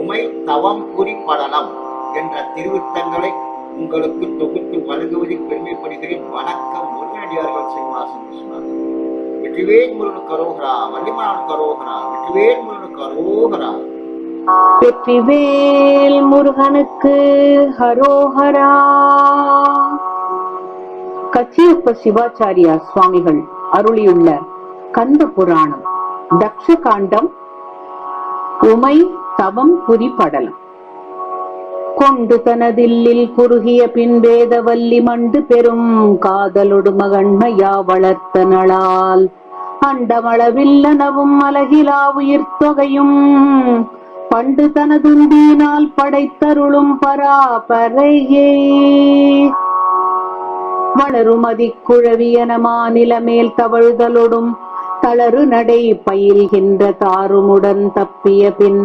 உமை தவம் குறிப்படலம் என்ற திருவிட்டங்களை உங்களுக்கு தொகுத்து வழங்குவதில் பெருமைப்படுகிறேன். வணக்கம் முருகனடியார்கள் சிம்மாசன் விஸ்வநாதன். வெற்றிவேல் முருகன் கரோகரா வள்ளிமான் கரோகரா வெற்றிவேல் முருகன் கரோகரா வெற்றிவேல் முருகனுக்கு ஹரோஹரா கச்சியப்ப சிவாச்சாரியா சுவாமிகள் அருளியுள்ள கந்த புராணம் தக்ஷ காண்டம் உமை தவம் குறிப்படலம். கொண்டு தனதில்லில் குறுகிய பின்வேதவல்லி மண்டு பெரும் காதலொடு மகண்மையா வளர்த்த நளால். அண்டமளவில்லனவும் அலகிலா உயிர் தொகையும் பண்டு தனதுண்டியினால் படைத்தருளும் பராபரையே வளரும் அதிக்குழவியன மாநில மேல் தவழ்தலொடும் தளறு நடை பயில்கின்ற தாருமுடன் தப்பிய பின்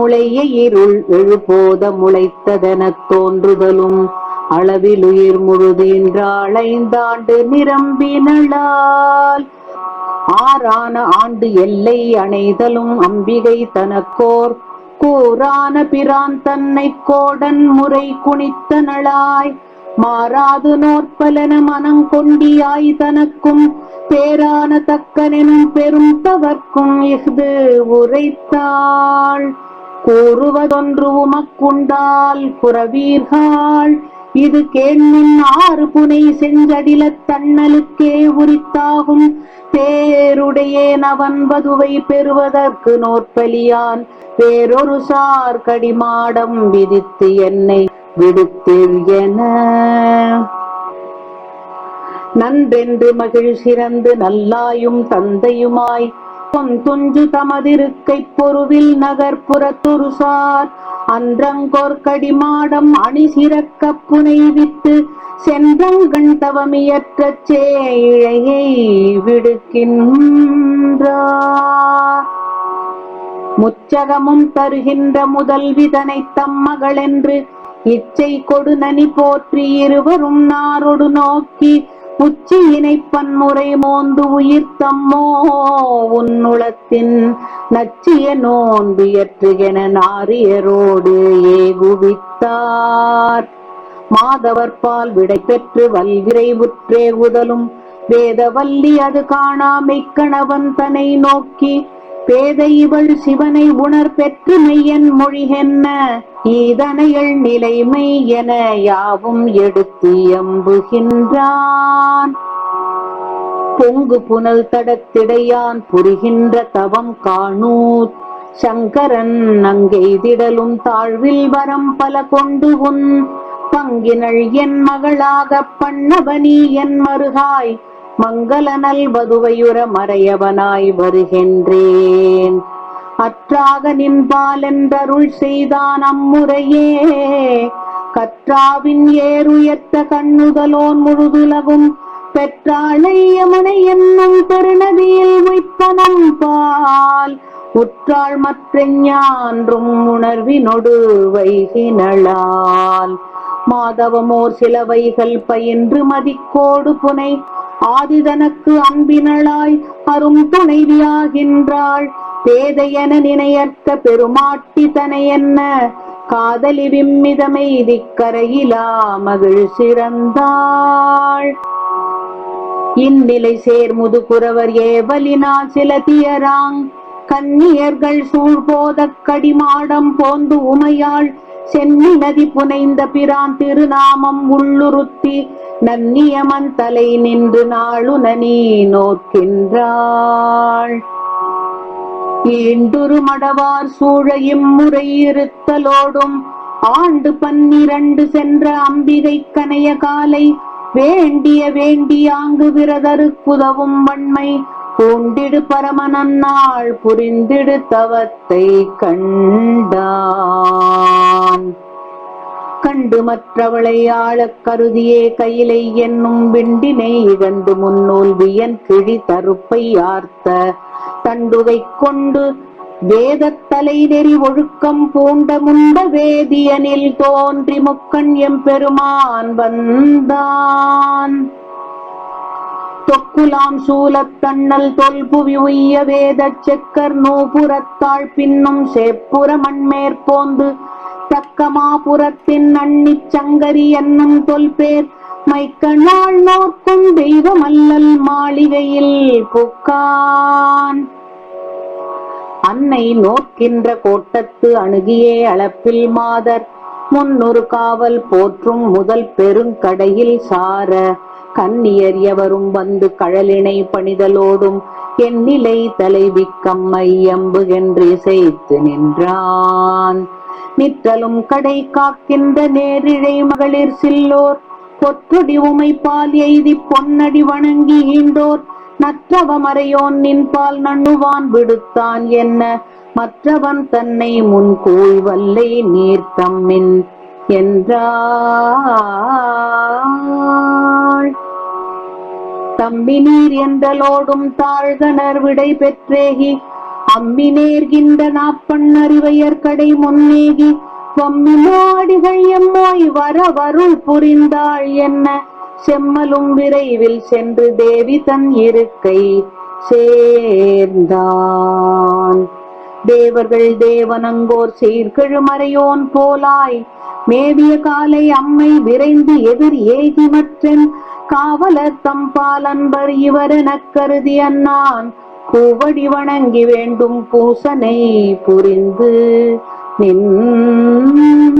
முளைய இருள் எழுபோத முளைத்ததெனத் தோன்றுதலும் அளவில் உயிர் முழுதீன்றாள் ஐந்தாண்டு நிரம்பினளால். ஆறான ஆண்டு எல்லை அணைதலும் அம்பிகை தனக்கோர் கூறான பிரான் தன்னை கோடன் முறை குனித்த நளாய் மாறாது நோற்பலன மனம் கொண்டியாய் தனக்கும் பேரான தக்கனெனும் பெரும் தவர்க்கும் இஃது உரைத்தாள். கூறுவதொன்று உமக்குண்டால் புறவீர்கள். இது கேண்மின் ஆறு புனை செஞ்சடில தன்னலுக்கே உரித்தாகும். பேருடையேன் அவன் வதுவை பெறுவதற்கு நோற்பலியான். வேறொரு சார் கடிமாடம் விதித்து என்னை விடுத்தீர் என. நன்றென்று மகிழ் சிறந்து நல்லாயும் தந்தையுமாய் பொன் துஞ்சு தமதிருக்கை பொருவில் நகர்ப்புறத்தொரு சார் அன்றங்கோர் மாடம் அணி சிறக்க புனை வித்து சென்றங்கண் தவமியற்ற சேழையை விடுக்கின்றார். முச்சகமும் தருகின்ற முதல்விதனை தம்மகளென்று இச்சை கொடு நனி போற்றி இருவரும் நாரொடு நோக்கி உச்சியினை பன்முறை மோந்து உயிர் தம்மோ உன்னுளத்தின் நச்சிய நோன்பு எற்றுகென நாரியரோடு ஏகுவித்தார். மாதவர் பால் விடை பெற்று வல்விரை உற்றே உதலும் வேதவல்லி அது காணாமை கணவன் தனை நோக்கி பேதை இவள் சிவனை உணர் பெற்று மெய்யன் மொழிகென்ன ஈதனையள் நிலைமை என யாவும் எடுத்து எம்புகின்றான். பொங்கு புனல் தடத்திடையான் புரிகின்ற தவம் காணூத். சங்கரன் அங்கெய்திடலும் தாழ்வில் வரம் பல கொண்டு உன். பங்கினள் என் மகளாக பண்ணவனி என் மருகாய். மங்கள நல்வதுவையுற மறையவனாய் வருகின்றேன். அற்றாக நின்பாலென்றருள் செய்தான் அம்முறையே. கற்றாவின் ஏறுயர்த்த கண்ணுதலோன் முழுதுலகும் பெற்றாளை யமுனை என்னும் பெருநதியில் வைப்பனம் பால். உற்றாள் மற்ற ஞான்றும் உணர்வினொடு வைகினளால். மாதவமோர் சிலவைகள் பயின்று மதிக்கோடு புனை. ஆதிதனக்கு அன்பினளாய் அரும் துணைவியாகின்றாள். பேதையென நினையற்க பெருமாட்டி தனை என்ன? காதலி விம்மிதமை திக்கரையிலா மகிழ் சிறந்தாள். இந்நிலை சேர் முதுகுறவர் ஏவலினா சில தியராங். கன்னியர்கள் சூழ்போதக் கடிமாடம் போந்து உமையாள் சென்னி நதி புனைந்த பிரான் திருநாமம் உள்ளுறுத்தி நன்னியமன் தலை நின்று நாளுனி நோக்கின்றாள். ஈண்டுரு மடவார் சூழ இம்முறை இருத்தலோடும் ஆண்டு பன்னிரண்டு சென்ற அம்பிகை கனைய காலை வேண்டிய வேண்டியாங்கு விரதருக்குதவும் வன்மை பூண்டிடு பரமனன்னாள் புரிந்திடு தவத்தை கண்டான். மற்றவளை ஆளக் கருதியே கையிலை என்னும் விண்டினை இழந்து முன்னூல் வியன் கிழி தருப்பை ஆர்த்த. தண்டுகை கொண்டு வேதத்தலை நெறி ஒழுக்கம் பூண்ட முண்ட வேதியனில் தோன்றி முக்கண் எம்பெருமான் வந்தான். தொக்குலாம் சூலத்தண்ணல் தொல்புவி உய்ய வேதச் செக்கர் நூபுறத்தாள் பின்னும் சேப்புற மண்மேற்போந்து தக்கமாபுரத்தின் அன்னிச் சங்கரி என்னும் தொல்பேர் மைக்கண்ணாள் நோக்கும் தெய்வமல்லல் மாளிகையில் புக்கான். அன்னை நோக்கின்ற கோட்டத்து அணுகியே அளப்பில் மாதர் முன்னொரு காவல் போற்றும் முதல் பெருங்கடையில் சார கண்ணியர் எவரும் வந்து கழலினை பணிதலோடும் எண்ணிலை தலைவி கம்மை எம்புகென்று இசைத்து நின்றான். நிற்றலும் கடை காக்கின்ற நேரிழை மகளிர் சில்லோர் பொற்றொடி உமைப்பால் எய்தி பொன்னடி வணங்கி ஈண்டோர் நற்றவமறையோன் நின்பால் நண்ணுவான் விடுத்தான் என்ன மற்றவன் தன்னை முன் கோய் வல்லை நீர்த்தம்மின் என்றா தம்பி நீர் என்றலோடும் தாழ்கணர் விடை பெற்றேகி. அம்மி நேர்கின்ற நாப்பண் அறிவையர் கடை முன்னேகி. வம்மினோடிகள் எம்மோய் வர வருள் புரிந்தாள் என்ன? செம்மலும் விரைவில் சென்று தேவி தன் இருக்கை சேர்ந்தான். தேவர்கள் தேவனங்கோர் சீர்கெழுமறையோன் போலாய். மேவிய காலை அம்மை விரைந்து எதிர் ஏகி மற்றன் காவலர் தம்பால் அன்பர் இவரெனக் கருதி அன்னான். பூவடி வணங்கி வேண்டும் பூசனை புரிந்து நின்றாள்.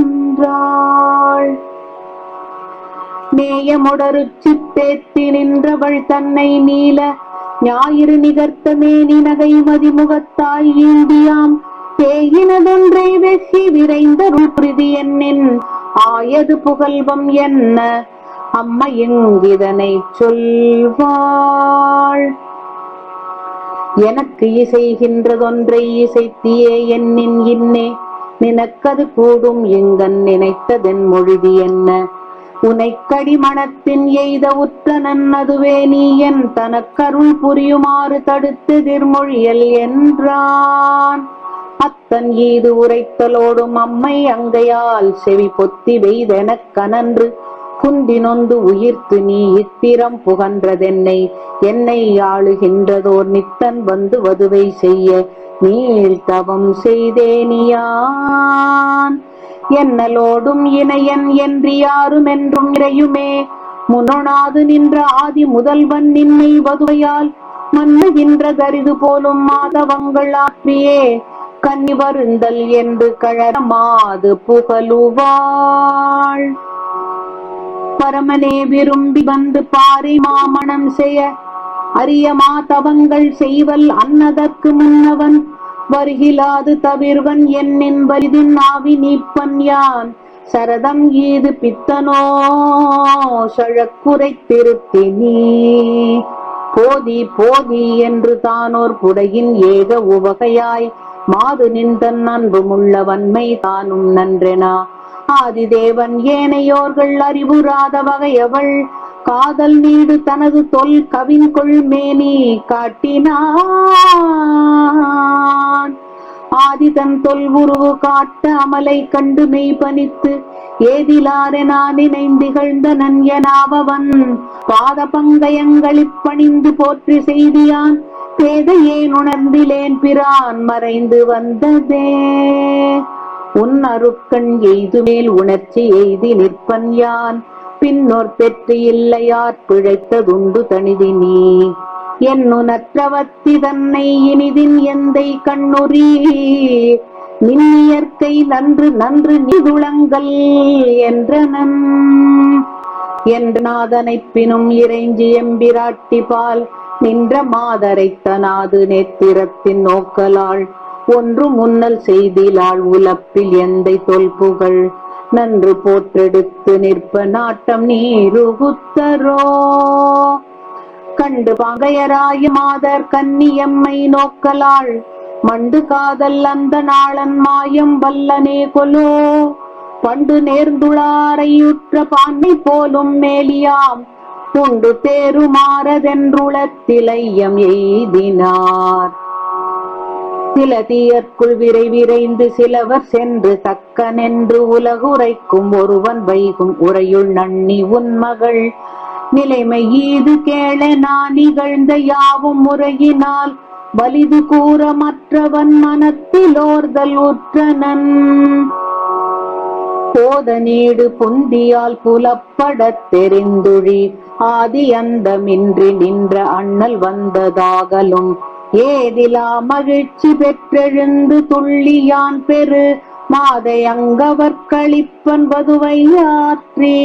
நேயமுடரு சித்தேத்தி நின்றவள் தன்னை நீல ஞாயிறு நிகர்த்த மேனி நகை மதிமுகத்தாய் ஈண்டியாம். தேயினதொன்றை வெற்றி விரைந்த ரூபிரிதி என்னின். ஆயது புகழ்வம் என்ன? அம்மா எங்கிதனை சொல்வாள்? எனக்கு இசைகின்றதொன்றை இசைத்தியே என்னின் இன்னே. நினக்கது கூடும் எங்கன் நினைத்ததென் மொழிதி என்ன? உனைக்கடி மனத்தின் எய்த உற்றனன் அதுவே நீ என் தனக்கருள் புரியுமாறு தடுத்து திருமொழியல் என்றான். அத்தன் ஈது உரைத்தலோடும் அம்மை அங்கையால் செவி பொத்தி வெய்தெனக் கனன்று குந்தி நொந்து உயிர்த்து நீ இத்திரம் புகன்றதென்னை என்னை ஆளுகின்றதோர் நித்தன் வந்து வதுவை செய்ய நீள் தவம் செய்தேனியான் என்னலோடும் இணையன் என்று யாரும் என்றும் இறையுமே. முனொணாது நின்ற ஆதி முதல்வன் நின்னை வதுவையால் மன்னுகின்ற கரிது போலும் மாதவங்கள் ஆற்றியே. கன்னி வருந்தல் என்று கழமாது புகழுவாள். பரமனே விரும்பி வந்து பாரி மாமணம் செய்ய அரிய மாதவங்கள் செய்வல் அன்னதற்கு முன்னவன். வருகிலாது தவிர்வன் என்னின் வலிதின் ஆவி நீப்பன் யான். சரதம் ஈது பித்தனோ சழக்குரை திருத்தி நீ. போதி போதி என்று தானோர் புடையின் ஏக உவகையாய். மாது நின்றன் அன்புமுள்ள வன்மை தானும் நன்றெனா. ஆதிதேவன் ஏனையோர்கள் அறிவுறாத வகையவள். காதல் நீடு தனது தொல் கவின்கொள் மேனி காட்டினான். ஆதிதன் தொல் உருவு காட்ட அமலை கண்டு மெய் பணித்து ஏதிலாரெ நான் நினைந்திகழ்ந்த நன்யனாவவன் பாத பங்கயங்களிப் பணிந்து போற்றி செய்தியான் பேதையேன் உணர்ந்திலேன் பிரான் மறைந்து வந்ததே. உன் அருட்கண் எய்துமேல் உணர்ச்சி எய்தி நிற்பன் யான் பின்னோர் பெற்று இல்லையார் பிழைத்ததுண்டு தனிதி நீ. என்னுனற்றவத்தி தன்னை இனிதின் எந்தை கண்ணுரி நின்னியற்கை நன்று நன்று நிதுளங்கள் என்றனன். என்று நாதனை பினும் இறைஞ்சி எம்பிராட்டி பால் நின்ற மாதரைத்தனாது நேத்திரத்தின் நோக்கலாள். ஒன்று முன்னல் செய்திலாள் உலப்பில் எந்தை தொல்புகள் நன்று போற்றெடுத்து நிற்ப நாட்டம் நீருகுத்தரோ. கண்டு பகையராய மாதர் கன்னியம்மை நோக்கலாள் மண்டு காதல் அந்த நாளன் மாயம் வல்லனே கொலோ. பண்டு நேர்ந்துளாரையுற்ற பான்மை போலும் மேலியாம் புண்டு தேருமாறதென்றுளத்திலையம் எய்தினார். சில தீயற்குள் விரை விரைந்து சிலவர் சென்று தக்கனென்று உலகுரைக்கும் ஒருவன் வைகும் உரையுள் நன்னி உன் மகள். நிலைமை ஈது கேள நான் நிகழ்ந்த யாவும் முறையினால் வலிது கூற மற்றவன் மனத்தில் ஓர்தல் உற்றனன். போத நீடு புந்தியால் புலப்படத் தெரிந்துழி ஆதி அந்தமின்றி நின்ற அண்ணல் வந்ததாகலும் ஏதிலா மகிழ்ச்சி பெற்றெழுந்து துள்ளியான் பெரு மாதை அங்கவர் களிப்பன் வதுவை ஆற்றி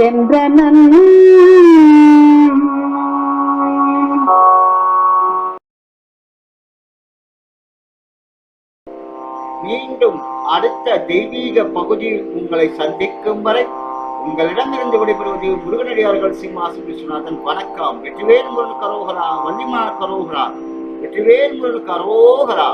என்றனன் மீண்டும் அடுத்த தெய்வீக பகுதியில் உங்களை சந்திக்கும் வரை உங்களிடமிருந்து விடைபெறுவது முருகனடியார்கள் சிம்மாசன் விஸ்வநாதன். வணக்கம். வெற்றிவேல் முருகன் கரோகரா வள்ளிமான கரோகரா வெற்றிவேல் முருகன் கரோகரா.